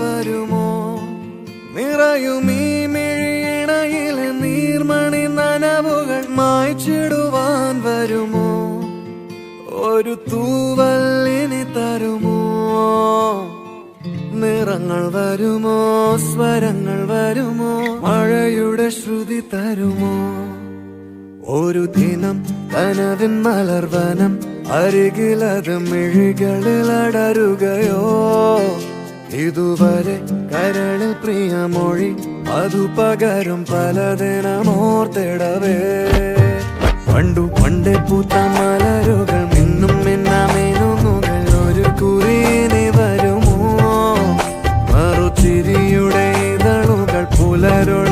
വരുമോ? നിറയും ഈ മിഴിയിണയിലെ നീർമണി നനവുകൾ മായ്ച്ചിടുവാൻ വരുമോ? ഒരു തൂവല്ലിനി തരുമോ? നിറങ്ങൾ വരുമോ? സ്വരങ്ങൾ വരുമോ? മഴയുടെ ശ്രുതി തരുമോ? ഒരു ദിനം കനവിൻ മലർവനം അരികിലത് മിഴികളിൽ അടരുകയോ? ഇതുവരെ കരളിൽ പ്രിയമൊഴി അതു പകരം പലതിനമോർത്തിടവേ പണ്ടു പണ്ടേ പൂത്ത മലരുകൾ മിന്നും മിന്നാമേനുകൾ ഒരു കുറിയിനി വരുമോ? മറുചിരിയുടെ ഇതളുകൾ പുലരുൾ